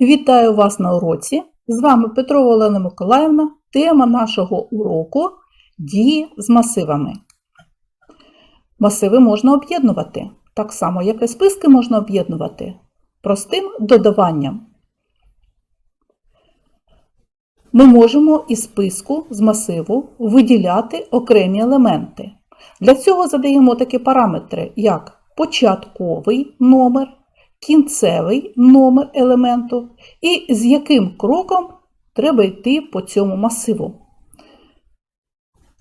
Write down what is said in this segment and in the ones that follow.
Вітаю вас на уроці. З вами Петрова Олена Миколаївна. Тема нашого уроку дії з масивами. Масиви можна об'єднувати, так само, як і списки можна об'єднувати простим додаванням. Ми можемо із списку з масиву виділяти окремі елементи. Для цього задаємо такі параметри, як початковий номер, кінцевий номер елементу і з яким кроком треба йти по цьому масиву.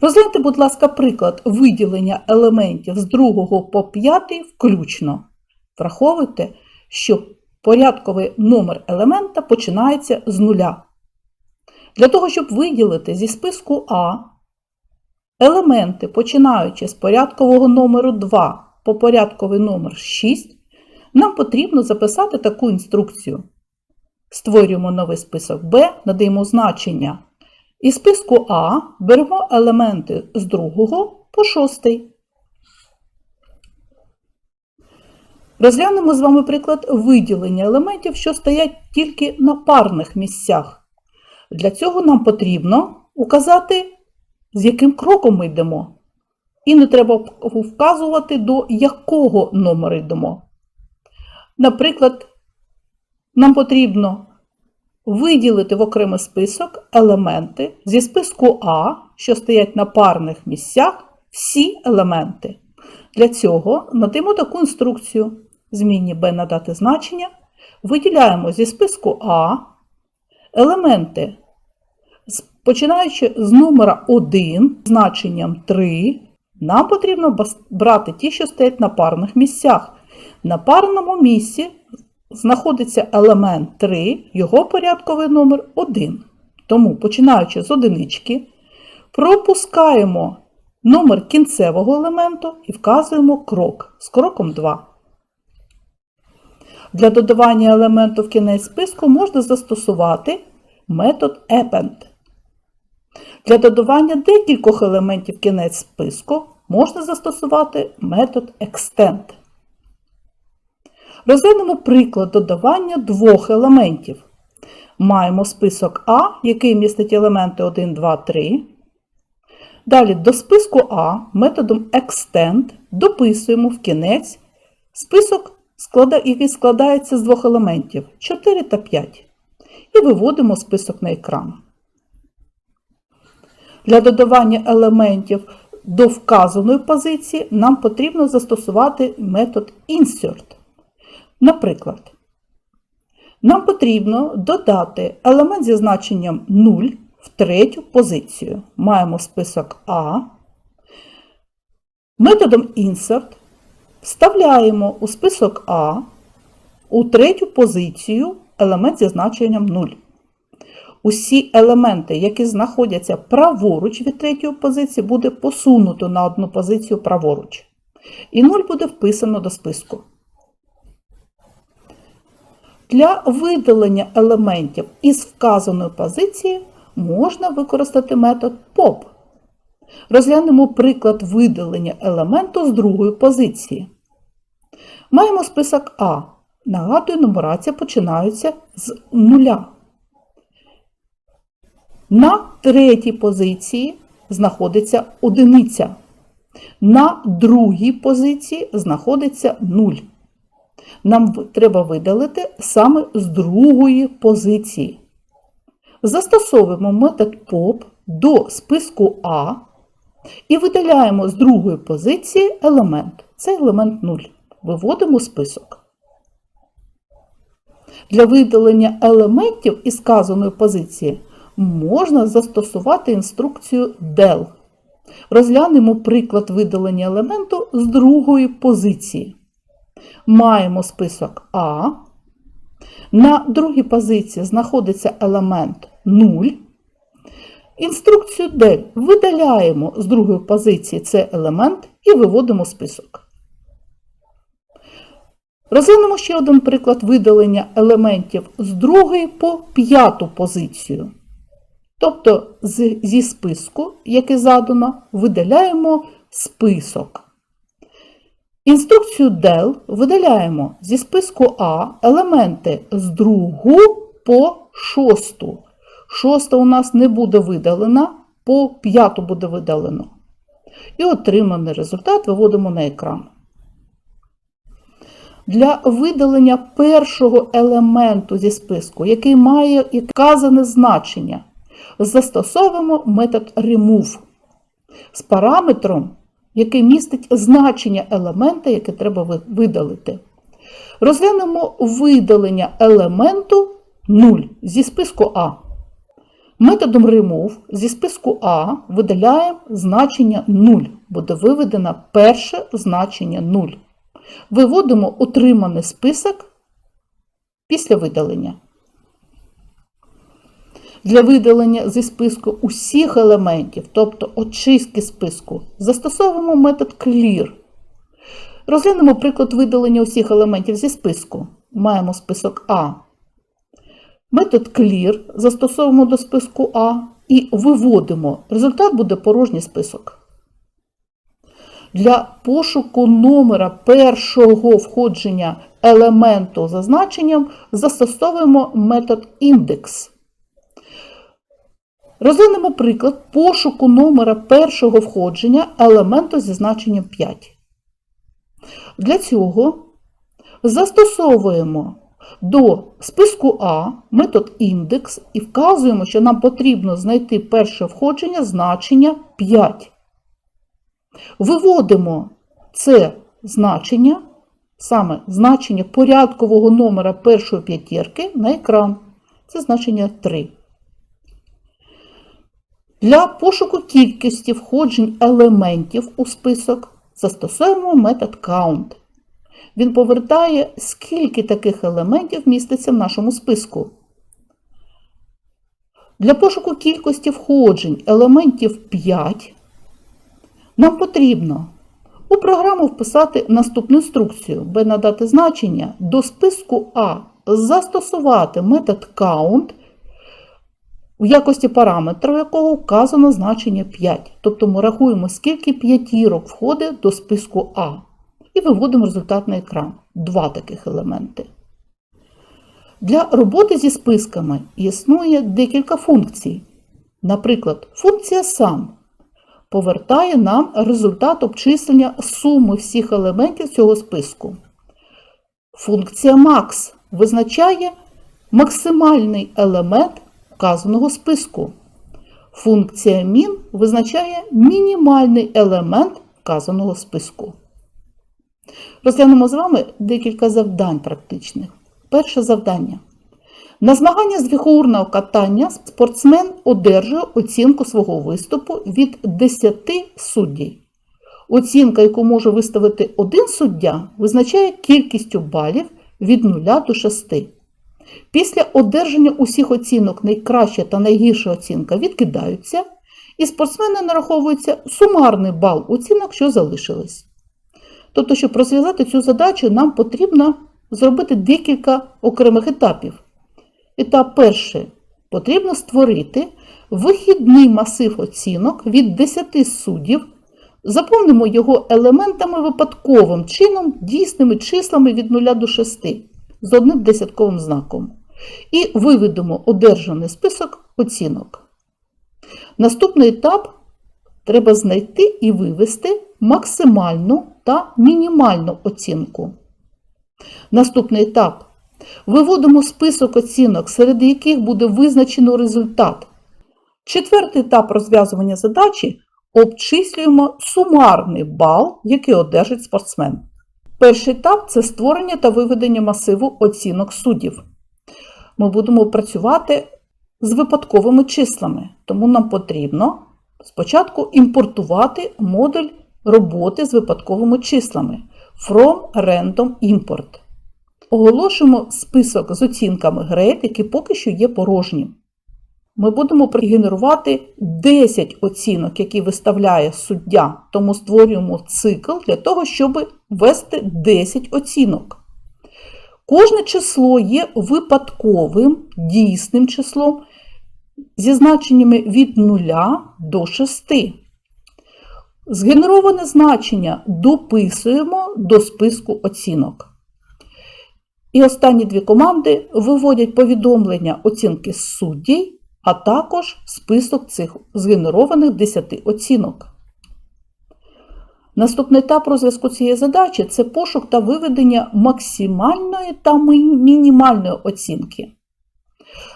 Розгляньте, будь ласка, приклад виділення елементів з 2 по 5 включно. Враховуйте, що порядковий номер елемента починається з нуля. Для того, щоб виділити зі списку А елементи, починаючи з порядкового номеру 2 по порядковий номер 6, нам потрібно записати таку інструкцію. Створюємо новий список Б, надаємо значення. Із списку А беремо елементи з 2 по 6. Розглянемо з вами приклад виділення елементів, що стоять тільки на парних місцях. Для цього нам потрібно указати, з яким кроком ми йдемо. І не треба вказувати, до якого номера йдемо. Наприклад, нам потрібно виділити в окремий список елементи зі списку А, що стоять на парних місцях, всі елементи. Для цього надаємо таку інструкцію. Змінні Б надати значення. Виділяємо зі списку А елементи, починаючи з номера 1, значенням 3, нам потрібно брати ті, що стоять на парних місцях. На парному місці знаходиться елемент 3, його порядковий номер 1. Тому, починаючи з одинички, пропускаємо номер кінцевого елементу і вказуємо крок з кроком 2. Для додавання елементу в кінець списку можна застосувати метод append. Для додавання декількох елементів в кінець списку можна застосувати метод extend. Розглянемо приклад додавання двох елементів. Маємо список А, який містить елементи 1, 2, 3. Далі до списку А методом extend дописуємо в кінець список, який складається з двох елементів 4 та 5. І виводимо список на екран. Для додавання елементів до вказаної позиції нам потрібно застосувати метод insert. Наприклад, нам потрібно додати елемент зі значенням 0 в третю позицію. Маємо список А. Методом insert вставляємо у список А у третю позицію елемент зі значенням 0. Усі елементи, які знаходяться праворуч від третьої позиції, буде посунуто на одну позицію праворуч. І 0 буде вписано до списку. Для видалення елементів із вказаної позиції можна використати метод POP. Розглянемо приклад видалення елементу з другої позиції. Маємо список А. Нагадую, нумерація починається з нуля. На третій позиції знаходиться одиниця. На другій позиції знаходиться 0. Нам треба видалити саме з другої позиції. Застосовуємо метод POP до списку А і видаляємо з другої позиції елемент. Це елемент 0. Виводимо список. Для видалення елементів із сказаної позиції можна застосувати інструкцію DEL. Розглянемо приклад видалення елементу з другої позиції. Маємо список А. На другій позиції знаходиться елемент 0. Інструкцію DEL видаляємо з другої позиції цей елемент і виводимо список. Розглянемо ще один приклад видалення елементів з другої по п'яту позицію. Тобто зі списку, який задано, видаляємо список. Інструкцію DEL видаляємо зі списку А елементи з 2 по шосту. Шоста у нас не буде видалена, по п'яту буде видалено. І отриманий результат виводимо на екран. Для видалення першого елементу зі списку, який має вказане значення, застосовуємо метод remove з параметром, який містить значення елемента, яке треба видалити. Розглянемо видалення елементу 0 зі списку А. Методом remove зі списку А видаляємо значення 0. Буде виведено перше значення 0. Виводимо отриманий список після видалення. Для видалення зі списку усіх елементів, тобто очистки списку, застосовуємо метод clear. Розглянемо приклад видалення усіх елементів зі списку. Маємо список А. Метод clear застосовуємо до списку А і виводимо. Результат буде порожній список. Для пошуку номера першого входження елементу за значенням застосовуємо метод індекс. Розглянемо приклад пошуку номера першого входження елементу зі значенням 5. Для цього застосовуємо до списку А метод індекс і вказуємо, що нам потрібно знайти перше входження значення 5. Виводимо це значення, саме значення порядкового номера першої п'ятірки на екран. Це значення 3. Для пошуку кількості входжень елементів у список застосуємо метод count. Він повертає, скільки таких елементів міститься в нашому списку. Для пошуку кількості входжень елементів 5 нам потрібно у програму вписати наступну інструкцію, б надати значення до списку А застосувати метод count, в якості параметру якого вказано значення 5. Тобто ми рахуємо, скільки п'ятірок входить до списку А. І виводимо результат на екран. Два таких елементи. Для роботи зі списками існує декілька функцій. Наприклад, функція сам повертає нам результат обчислення суми всіх елементів цього списку. Функція max визначає максимальний елемент вказаного списку. Функція min визначає мінімальний елемент вказаного списку. Розглянемо з вами декілька завдань практичних. Перше завдання. На змагання з фігурного катання спортсмен одержує оцінку свого виступу від 10 суддів. Оцінка, яку може виставити один суддя, визначає кількістю балів від 0 до 6. Після одержання усіх оцінок найкраща та найгірша оцінка відкидаються, і спортсмена нараховується сумарний бал оцінок, що залишились. Тобто, щоб розв'язати цю задачу, нам потрібно зробити декілька окремих етапів. Етап перший. Потрібно створити вихідний масив оцінок від 10 суддів, заповнимо його елементами випадковим чином, дійсними числами від 0 до 6 з одним десятковим знаком. І виведемо одержаний список оцінок. Наступний етап треба знайти і вивести максимальну та мінімальну оцінку. Наступний етап. Виводимо список оцінок, серед яких буде визначено результат. Четвертий етап розв'язування задачі обчислюємо сумарний бал, який одержить спортсмен. Перший етап це створення та виведення масиву оцінок суддів. Ми будемо працювати з випадковими числами, тому нам потрібно спочатку імпортувати модуль роботи з випадковими числами From Random Import. Оголошуємо список з оцінками grade, які поки що є порожнім. Ми будемо генерувати 10 оцінок, які виставляє суддя, тому створюємо цикл для того, щоб ввести 10 оцінок. Кожне число є випадковим дійсним числом зі значеннями від 0 до 6. Згенероване значення дописуємо до списку оцінок. І останні дві команди виводять повідомлення оцінки суддів, а також список цих згенерованих 10 оцінок. Наступний етап розв'язку цієї задачі це пошук та виведення максимальної та мінімальної оцінки.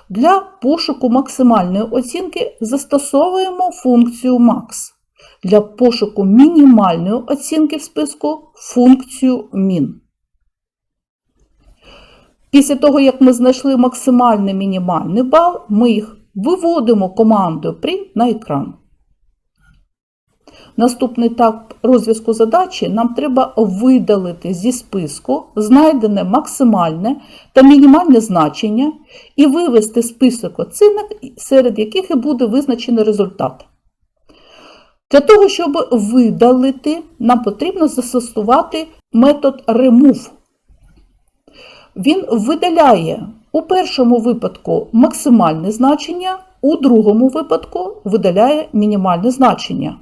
Для пошуку максимальної оцінки застосовуємо функцію max. Для пошуку мінімальної оцінки в списку функцію min. Після того, як ми знайшли максимальний мінімальний бал, ми їх виводимо командою print на екран. Наступний етап розв'язку задачі нам треба видалити зі списку знайдене максимальне та мінімальне значення і вивести список оцінок, серед яких і буде визначений результат. Для того, щоб видалити, нам потрібно застосувати метод remove. Він видаляє у першому випадку максимальне значення, у другому випадку видаляє мінімальне значення.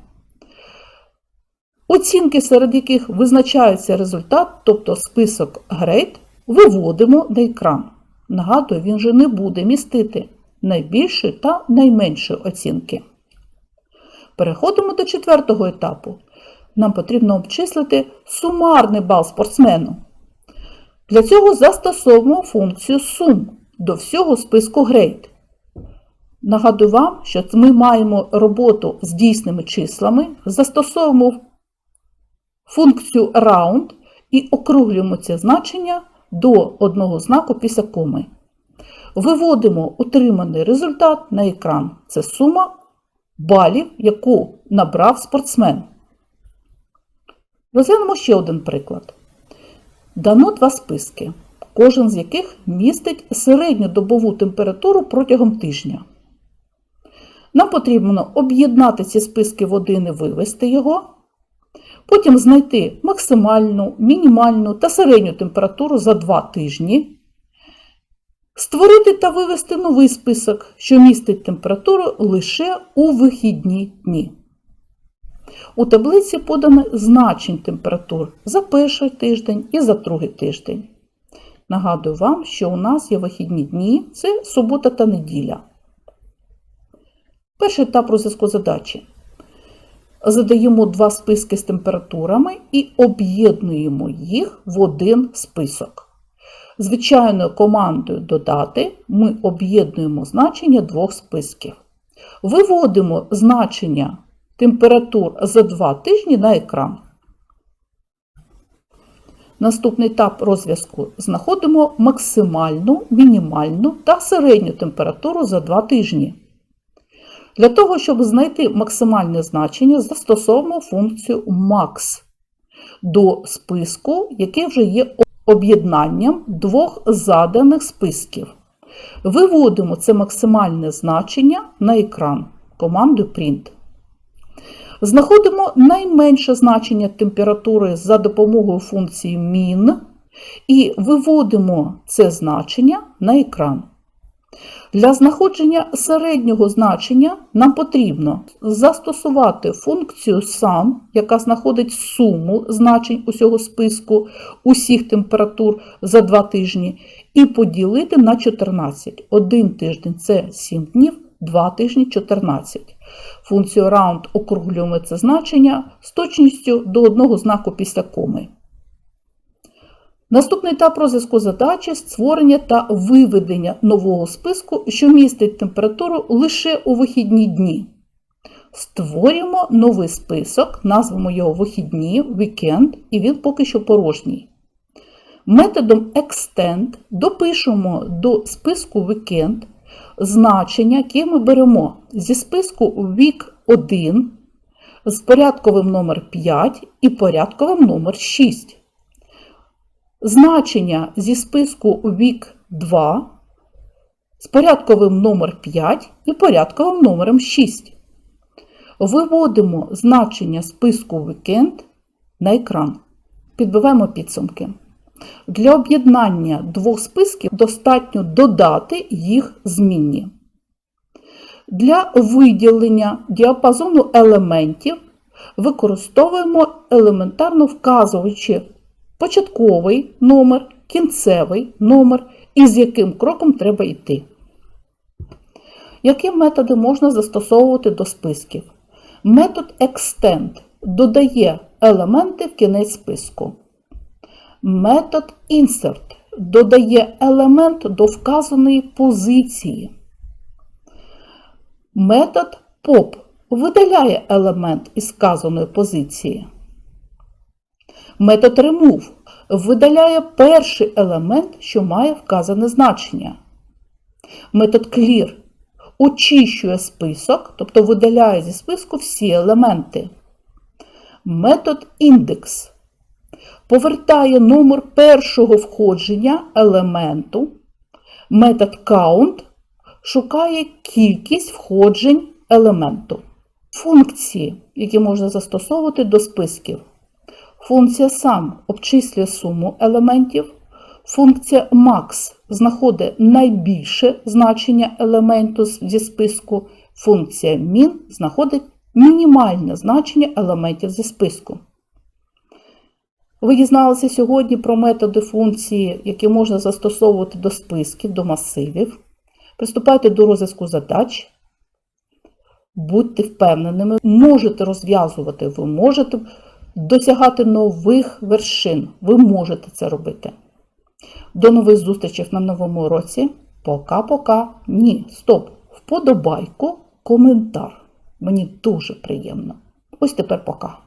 Оцінки, серед яких визначається результат, тобто список grade, виводимо на екран. Нагадую, він же не буде містити найбільші та найменші оцінки. Переходимо до четвертого етапу. Нам потрібно обчислити сумарний бал спортсмену. Для цього застосовуємо функцію сум до всього списку grade. Нагадую вам, що ми маємо роботу з дійсними числами, застосовуємо функцію round і округлюємо це значення до одного знаку після коми. Виводимо отриманий результат на екран. Це сума балів, яку набрав спортсмен. Розглянемо ще один приклад. Дано два списки, кожен з яких містить середньодобову температуру протягом тижня. Нам потрібно об'єднати ці списки в один і вивести його. Потім знайти максимальну, мінімальну та середню температуру за 2 тижні. Створити та вивести новий список, що містить температуру лише у вихідні дні. У таблиці подано значень температур за перший тиждень і за другий тиждень. Нагадую вам, що у нас є вихідні дні це субота та неділя. Перший етап розв'язку задачі. Задаємо два списки з температурами і об'єднуємо їх в один список. Звичайною командою додати ми об'єднуємо значення двох списків. Виводимо значення температур за два тижні на екран. Наступний етап розв'язку знаходимо максимальну, мінімальну та середню температуру за два тижні. Для того, щоб знайти максимальне значення, застосовуємо функцію max до списку, який вже є об'єднанням двох заданих списків. Виводимо це максимальне значення на екран командою print. Знаходимо найменше значення температури за допомогою функції min і виводимо це значення на екран. Для знаходження середнього значення нам потрібно застосувати функцію sum, яка знаходить суму значень усього списку усіх температур за 2 тижні, і поділити на 14. Один тиждень це 7 днів, 2 тижні 14. Функцію round округлюємо це значення з точністю до одного знаку після коми. Наступний етап розв'язку задачі створення та виведення нового списку, що містить температуру лише у вихідні дні. Створюємо новий список, назвемо його вихідні, weekend, і він поки що порожній. Методом extend допишемо до списку weekend значення, яке ми беремо зі списку week 1 з порядковим номер 5 і порядковим номер 6 значення зі списку week 2 з порядковим номер 5 і порядковим номером 6. Виводимо значення списку weekend на екран. Підбиваємо підсумки. Для об'єднання двох списків достатньо додати їх змінні. Для виділення діапазону елементів використовуємо елементарно вказуючи початковий номер кінцевий номер і з яким кроком треба йти. Які методи можна застосовувати до списків? Метод extend додає елементи в кінець списку. Метод insert додає елемент до вказаної позиції. Метод pop видаляє елемент із вказаної позиції. Метод remove видаляє перший елемент, що має вказане значення. Метод clear очищує список, тобто видаляє зі списку всі елементи. Метод індекс повертає номер першого входження елементу. Метод count шукає кількість входжень елементу. Функції, які можна застосовувати до списків. Функція sum обчислює суму елементів. Функція max знаходить найбільше значення елементу зі списку. Функція min знаходить мінімальне значення елементів зі списку. Ви дізналися сьогодні про методи функції, які можна застосовувати до списків, до масивів. Приступайте до розв'язку задач. Будьте впевненими, можете розв'язувати, ви можете досягати нових вершин. Ви можете це робити. До нових зустрічей на новому уроці. Пока-пока. Ні, стоп. Вподобайку, коментар. Мені дуже приємно. Ось тепер пока.